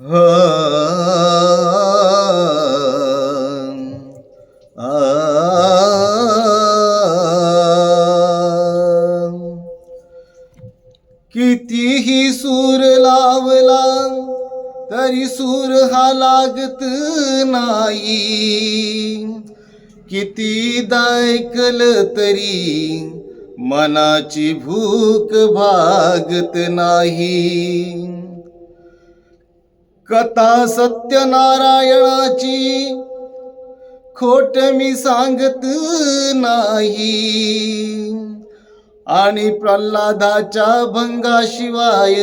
कितीही सूर लावला तरी सूर हा लागत नाही. किती दायकल तरी मनाची भूक भागत नाही. कथा सत्यनारायणाची खोट मी सांगत नाही. आणि प्रल्हादाच्या भंगाशिवाय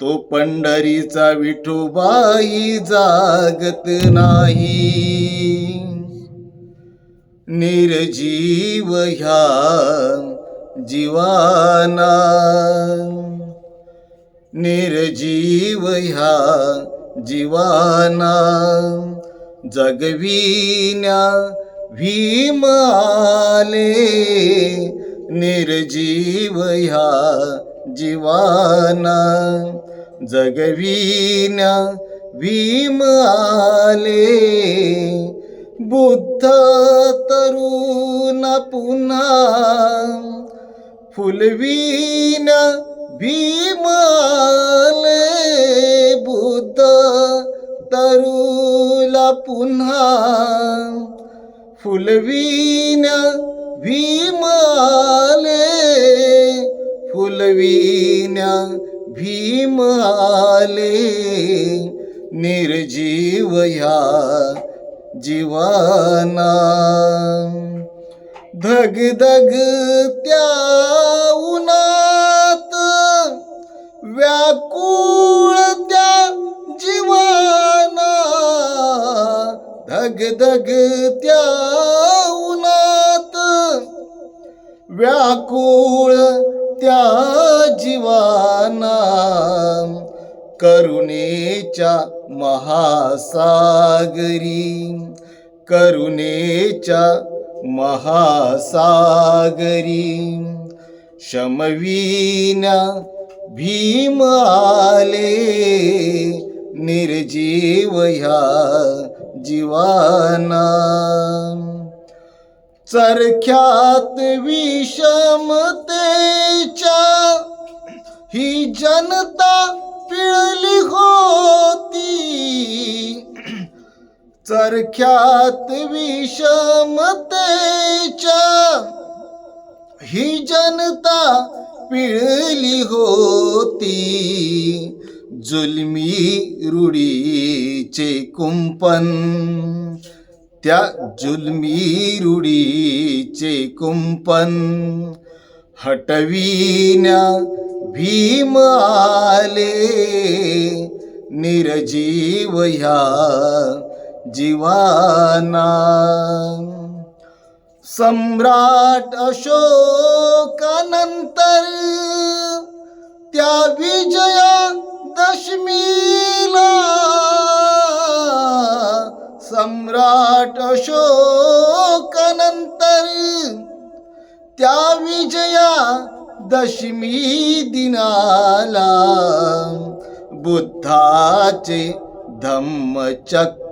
तो पंढरीचा विठोबाई जागत नाही. निर्जीव ह्या जीवाना निर्जीव ह्या जीवाना. जगविण्या भीम आले निर्जीव ह्या जीवाना. जगविण्या भीम आले बुद्ध तरुण पुन्हा. फुलविण्या भीमाले बुद्ध तरुला पुन्हा फुलवीन भीमाले फुलवीन भीमाले निर्जीव ह्या जीवाना. धग धग त्या उना व्याकुळ त्या जीवाना. धग धग त्या उन्हात. व्याकुळ त्या जीवाना. करुणेच्या महासागरी. करुणेच्या महासागरी. शमवीना भीम आले निर्जीव ह्या जीवाना. चरख्यात विषमतेच्या ही जनता पिळली होती. चरख्यात विषमतेच्या ही जनता पिळली होती. जुलमी रूढीचे कुंपण. त्या जुलमी रूढीचे कुंपन हटविण्या भीम आले. निर्जीव ह्या जीवाना. सम्राट अशोकानंतर त्या विजया दशमीला सम्राट अशोकानंतर त्या विजया दशमी दिनाला बुद्धाचे धम्मचक्र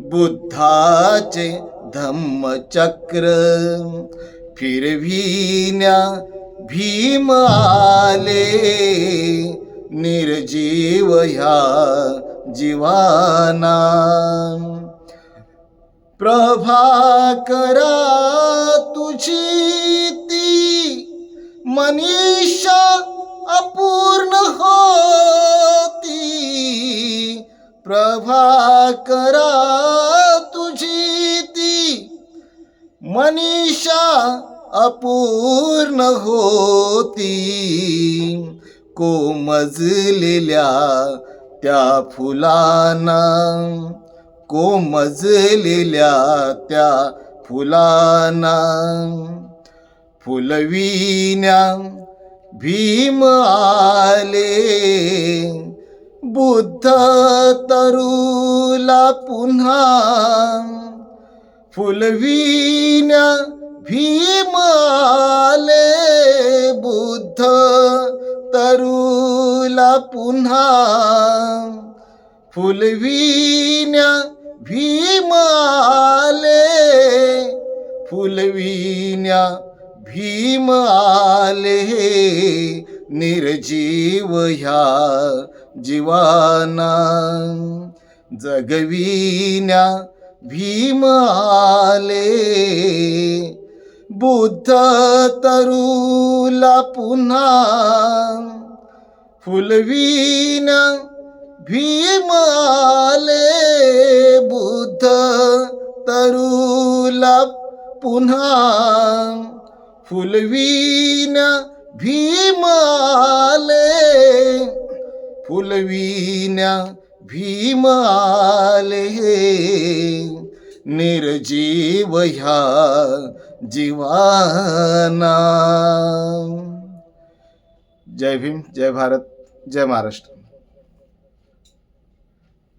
बुद्धाचे धम्मचक्र. फिरविण्या भीम आले निर्जीव ह्या जीवाना. प्रभाकरा तुझी ती मनीषा अपू मनीषा अपूर्ण होती. कोमजलेल्या त्या फुलांना कोमजलेल्या त्या फुलांना फुलविण्या भीम आले. बुद्ध तरुला पुन्हा फुलवीन भीमाले बुद्ध तरुला पुन्हा. फुलवीन भीमाले फुलवीन्या भीम आले निर्जीव ह्या जीवाना. जगविण्या भीम आले. बुद्ध तरुला पुन्हा फुलविना भीम आले. बुद्ध तरुला पुन्हा फुलविना भीम आले. फुलविण्या भीम आले निर्जीव ह्या जीवाना. जय भीम जय भारत जय महाराष्ट्र.